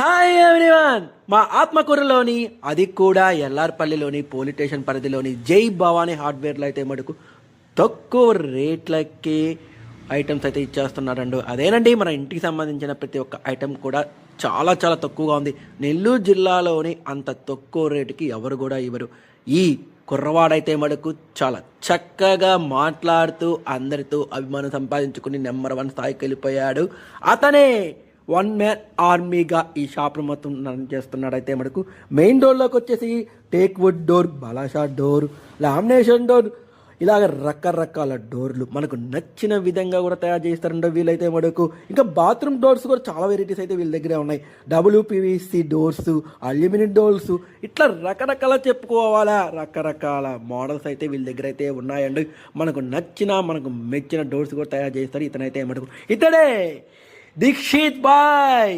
Hi everyone మా ఆత్మకూరులోని అది కూడా ఎల్లార్పల్లిలోని పోలీస్ స్టేషన్ పరిధిలోని జై భవానీ హార్డ్వేర్లో అయితే మటుకు తక్కువ రేట్లకి ఐటమ్స్ అయితే ఇచ్చేస్తున్నారండి. అదేనండి మన ఇంటికి సంబంధించిన ప్రతి ఒక్క ఐటెం కూడా చాలా చాలా తక్కువగా ఉంది. నెల్లూరు జిల్లాలోని అంత తక్కువ రేటుకి ఎవరు కూడా ఇవ్వరు. ఈ కుర్రవాడైతే మటుకు చాలా చక్కగా మాట్లాడుతూ అందరితో అభిమానం సంపాదించుకుని నెంబర్ వన్ స్థాయికి వెళ్ళిపోయాడు. అతనే వన్ మ్యాన్ ఆర్మీగా ఈ షాప్ మొత్తం రన్ చేస్తున్నాడు అయితే మనకు మెయిన్ డోర్లోకి వచ్చేసి టేక్ వుడ్ డోర్ బలాషా డోర్ లామినేషన్ డోర్ ఇలాగ రకరకాల డోర్లు మనకు నచ్చిన విధంగా కూడా తయారు చేస్తారంటే వీళ్ళైతే మనకు. ఇంకా బాత్రూమ్ డోర్స్ కూడా చాలా వెరైటీస్ అయితే వీళ్ళ దగ్గరే ఉన్నాయి. డబ్ల్యూపీవీసీ డోర్స్ అల్యూమినియం డోర్స్ ఇట్లా రకరకాల చెప్పుకోవాలా? రకరకాల మోడల్స్ అయితే వీళ్ళ దగ్గర అయితే ఉన్నాయండి. మనకు నచ్చిన మనకు మెచ్చిన డోర్స్ కూడా తయారు చేస్తారు. ఇతనైతే మనకు ఇతడే Dikshit boy.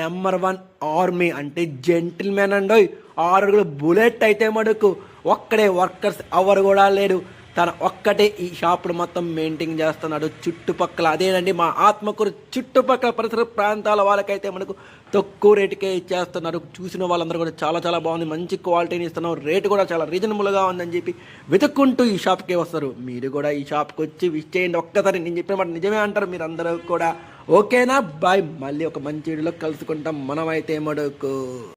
Number one army అంటే జెంటిల్ మ్యాన్ అండి ఆరుగురు బుల్లెట్ అయితే మటుకు ఒక్కడే వర్కర్స్ ఎవరు కూడా లేడు తన ఒక్కటే ఈ షాపులు మొత్తం మెయింటైన్ చేస్తున్నాడు. చుట్టుపక్కల అదేనండి మా ఆత్మకూరు చుట్టుపక్కల పరిసర ప్రాంతాల వాళ్ళకైతే మనకు తక్కువ రేటుకే ఇచ్చేస్తున్నారు. చూసిన వాళ్ళందరూ కూడా చాలా చాలా బాగుంది. మంచి క్వాలిటీని ఇస్తున్నాం రేటు కూడా చాలా రీజనబుల్గా ఉందని చెప్పి వెతుక్కుంటూ ఈ షాప్కి వస్తారు. మీరు కూడా ఈ షాప్కి వచ్చి విష్ చేయండి. ఒక్కసారి నేను చెప్పిన మాట నిజమే అంటారు మీరు అందరూ కూడా. ఓకేనా? బాయ్. మళ్ళీ ఒక మంచి వీడియోలో కలుసుకుంటాం. మనమైతే మడుకు